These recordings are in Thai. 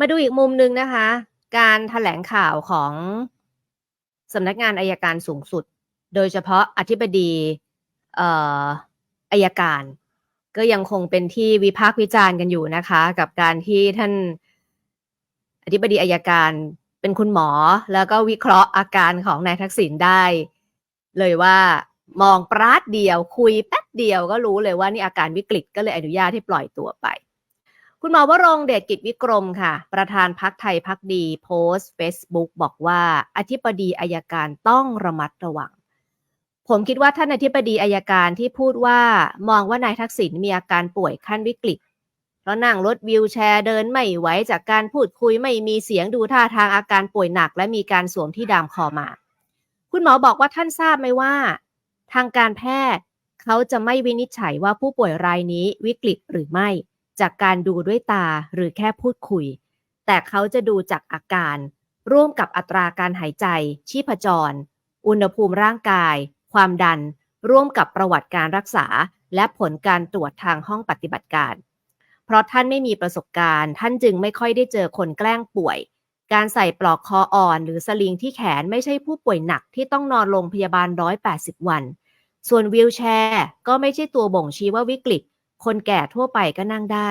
มาดูอีกมุมหนึ่งนะคะ การถแถลงข่าวของสำนักงานอายการสูงสุด โดยเฉพาะอธิบดีเอ่ออายการ ก็ยังคงเป็นที่วิพากษ์วิจารณ์กันอยู่นะคะ กับการที่ท่านอธิบดีอายการเป็นคุณหมอแล้วก็วิเคราะห์อาการของนายทักษิณได้ เลยว่ามองปราดเดียวคุยแป๊บเดียวก็รู้เลยว่านี่อาการวิกฤตก็เลยอนุญาตให้ปล่อยตัวไป คุณหมอวรงเดชกิจวิกรมค่ะ ประธานพักไทยพักดี โพสต์ Facebook บอกว่าอธิบดีอายการต้องระมัดระวัง ผมคิดว่าท่านอธิบดีอายการที่พูดว่ามองว่านายทักษิณมีอาการป่วยขั้นวิกฤตเพราะนั่งรถวิวแชร์เดินไม่ไหวจากการพูดคุยไม่มีเสียงดูท่าทางอาการป่วยหนัก และมีการสวมที่ดามคอมา คุณหมอบอกว่าท่านทราบไหมว่า ทางการแพทย์เขาจะไม่วินิจฉัยว่าผู้ป่วยรายนี้วิกฤตหรือไม่ จากการดูด้วยตาหรือแค่พูดคุย แต่เขาจะดูจากอาการ ร่วมกับอัตราการหายใจ ชีพจร อุณหภูมิร่างกาย ความดัน ร่วมกับประวัติการรักษา และผลการตรวจทางห้องปฏิบัติการ เพราะท่านไม่มีประสบการณ์ ท่านจึงไม่ค่อยได้เจอคนแกล้งป่วย การใส่ปลอกคออ่อน หรือสลิงที่แขนไม่ใช่ผู้ป่วยหนักที่ต้องนอนโรงพยาบาล180 วัน ส่วนวีลแชร์ก็ไม่ใช่ตัวบ่งชี้ว่าวิกฤต คนแก่ทั่วไปก็นั่งได้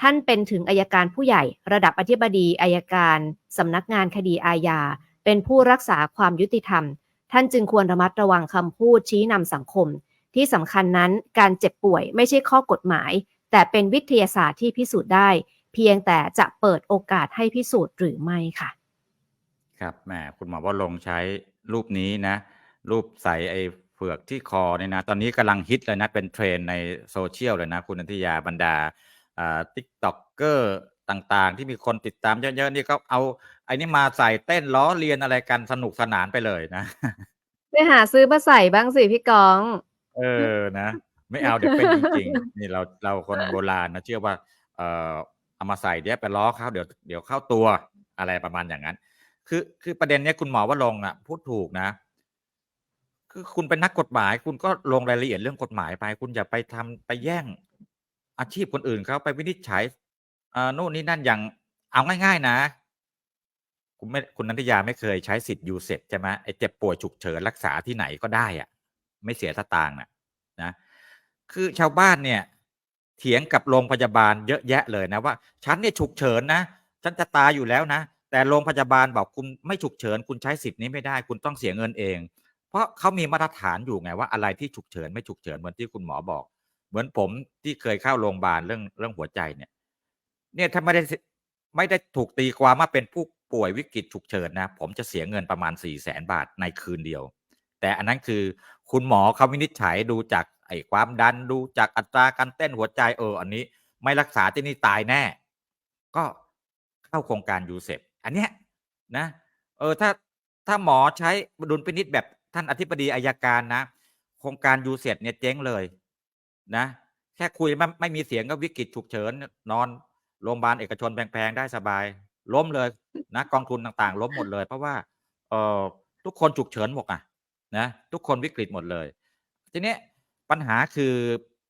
ท่านเป็นถึงอายการผู้ใหญ่ ระดับอธิบดีอายการสำนักงานคดีอาญา เป็นผู้รักษาความยุติธรรม ท่านจึงควรระมัดระวังคำพูดชี้นำสังคม ที่สำคัญนั้นการเจ็บป่วยไม่ใช่ข้อกฎหมาย แต่เป็นวิทยาศาสตร์ที่พิสูจน์ได้ เพียงแต่จะเปิดโอกาสให้พิสูจน์หรือไม่ค่ะ ครับแหมคุณหมอว่าลงใช้รูปนี้นะ รูปใส่ไอ เฟือกที่คอเนี่ยนะ ตอนนี้กำลังฮิตเลยนะ เป็นเทรนด์ในโซเชียลเลยนะ คุณนันทิยาบรรดาอ่าทิกต็อกเกอร์ต่างๆ ที่มีคนติดตามเยอะๆ นี่ก็เอาไอ้นี่มาใส่เต้นล้อเลียนอะไรกันสนุกสนานไปเลยนะ ไปหาซื้อมาใส่บ้างสิพี่กอง เออนะ ไม่เอาเดี๋ยวเป็นจริงๆ นี่เราเราคนโบราณนะเชื่อว่า เอ่อเอามาใส่เดี๋ยวไปล้อเขาเดี๋ยวเดี๋ยวเข้าตัวอะไรประมาณอย่างนั้น คือคือประเด็นเนี้ยคุณหมอว่าลงค์อะพูดถูกนะ คือคุณเป็นนักกฎหมาย คุณก็ลงรายละเอียดเรื่องกฎหมายไป คุณอย่าไปทำไปแย่ง อาชีพคนอื่นเขาไปวินิจฉัยอ่านู่นนี่นั่นอย่างเอาง่าย ๆ นะคุณไม่คุณนันทยาไม่เคยใช้สิทธิ์ยูเซใช่ไหมไอ้เจ็บป่วยฉุกเฉินรักษาที่ไหนก็ได้อะไม่เสียสตางค์น่ะนะ คือชาวบ้านเนี่ย เถียงกับโรงพยาบาลเยอะแยะเลยนะว่า ฉันเนี่ยฉุกเฉินนะฉันจะตายอยู่แล้วนะ แต่โรงพยาบาลบอกคุณไม่ฉุกเฉิน คุณใช้สิทธิ์นี้ไม่ได้ คุณต้องเสียเงินเอง เพราะเขามีมาตรฐานอยู่ไงว่าอะไรที่ฉุกเฉินไม่ฉุกเฉินเหมือนที่คุณหมอบอก เหมือนผมที่เคยเข้าโรงพยาบาลเรื่องเรื่องหัวใจเนี่ย เนี่ยถ้าไม่ได้ไม่ได้ถูกตีความว่าเป็นผู้ป่วยวิกฤตฉุกเฉินนะ ผมจะเสียเงินประมาณสี่แสนบาทในคืนเดียว แต่อันนั้นคือคุณหมอเขาวินิจฉัยดูจากไอ้ความดันดูจากอัตราการเต้นหัวใจเอออันนี้ ไม่รักษาที่นี่ตายแน่ ก็เข้าโครงการยูเซปอันเนี้ยนะ เออถ้าถ้าหมอใช้ดุลพินิษแบบ ท่านอธิบดีอายการนะ โครงการยูเซปเนี่ยเจ๊งเลย นะ แค่คุยไม่ไม่มีเสียงก็วิกฤตฉุกเฉิน นอนโรงพยาบาลเอกชนแพงๆได้สบาย ล้มเลยนะกองทุนต่างๆ ล้มหมดเลย เพราะว่าเอ่อทุกคนฉุกเฉินหมดอะนะทุกคนวิกฤตหมดเลย ทีนี้ปัญหาคือ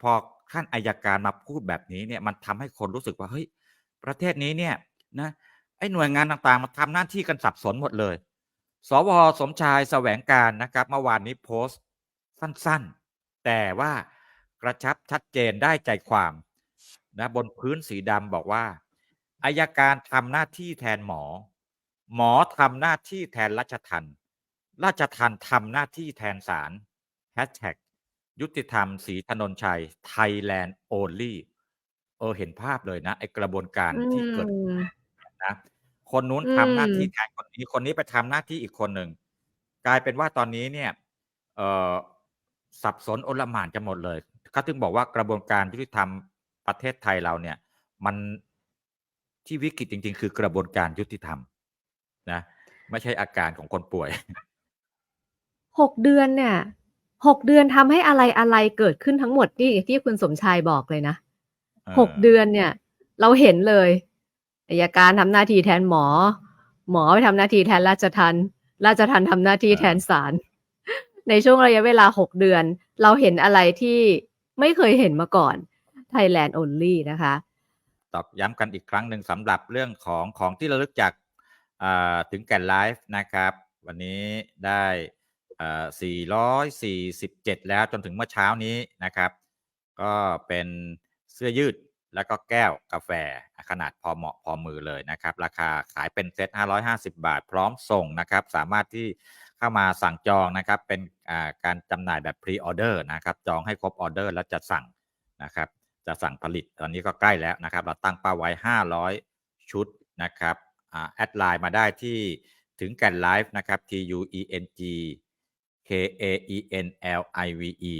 พอท่านอายการมาพูดแบบนี้เนี่ยมันทำให้คนรู้สึกว่าเฮ้ยประเทศนี้เนี่ยนะไอ้หน่วยงานต่างๆมาทำหน้าที่กันสับสนหมดเลย สวสมชายแสวงการนะครับเมื่อวานนี้โพสต์สั้นๆ แต่ว่ากระชับชัดเจนได้ใจความนะบนพื้นสีดำบอกว่าอายการทำหน้าที่แทนหมอ หมอทำหน้าที่แทนรัชทันราชทันทำหน้าที่แทนศาลแฮชแท็กยุติธรรมศรีถนนชัย Thailand only เออเห็นภาพเลยนะไอกระบวนการที่เกิดนะคนนู้นทำหน้าที่แทน นนี้คนนี้ไปทำหน้าที่อีกคนหนึ่งกลายเป็นว่าตอนนี้เนี่ย เอ่อสับสนโอลหม่านกันหมดเลยเขาถึงบอกว่ากระบวนการยุติธรรมประเทศไทยเราเนี่ย มันที่วิกฤตจริง ๆ คือกระบวนการยุติธรรม นะ ไม่ใช่อาการของคนป่วยหกเดือนเนี่ยหกเดือนทำให้อะไรอะไรเกิดขึ้นทั้งหมดที่ที่คุณสมชายบอกเลยนะเอหกอเดือนเนี่ย เราเห็นเลยอายการทำหน้าที่แทนหมอ หมอไปทำหน้าที่แทนราชทันราชทันทำหน้าที่เออแทนศาลในช่วงระยะเวลาหกเดือน เราเห็นอะไรที่ไม่เคยเห็นมาก่อน Thailand only นะคะ ตอกย้ำกันอีกครั้งหนึ่งสำหรับเรื่องของของที่ระลึกจากอ่าถึงแก่นไลฟ์นะครับ วันนี้ได้อ่า447 แล้วจนถึงเมื่อเช้านี้นะครับ ก็เป็นเสื้อยืด แล้วก็แก้วกาแฟขนาดพอเหมาะพอมือเลยนะครับ ราคาขายเป็นเซต550 บาท พร้อมส่งนะครับ สามารถที่เข้ามาสั่งจองนะครับ เป็นการจำหน่ายแบบพรีออเดอร์นะครับ จองให้ครบออเดอร์แล้วจะสั่งนะครับ จะสั่งผลิตตอนนี้ก็ใกล้แล้วนะครับ เราตั้งเป้าไว้ 500 ชุดนะครับอแอดไลน์มาได้ที่ถึงแก่นไลฟ์นะครับ T U E N G K A E N L I V E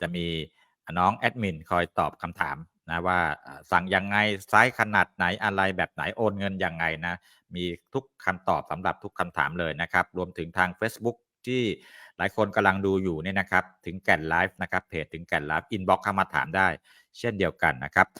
จะมีน้องแอดมินคอยตอบคำถาม นะว่าสั่งยังไงไซส์ขนาดไหนอะไรแบบไหนโอนเงินยังไงนะ มีทุกคำตอบสำหรับทุกคำถามเลยนะครับ รวมถึงทาง Facebook ที่หลายคนกำลังดูอยู่เนี่ยนะครับ ถึงแก่นไลฟ์นะครับเพจถึงแก่นไลฟ์อินบ็อกเข้ามาถามได้ เช่นเดียวกันนะครับ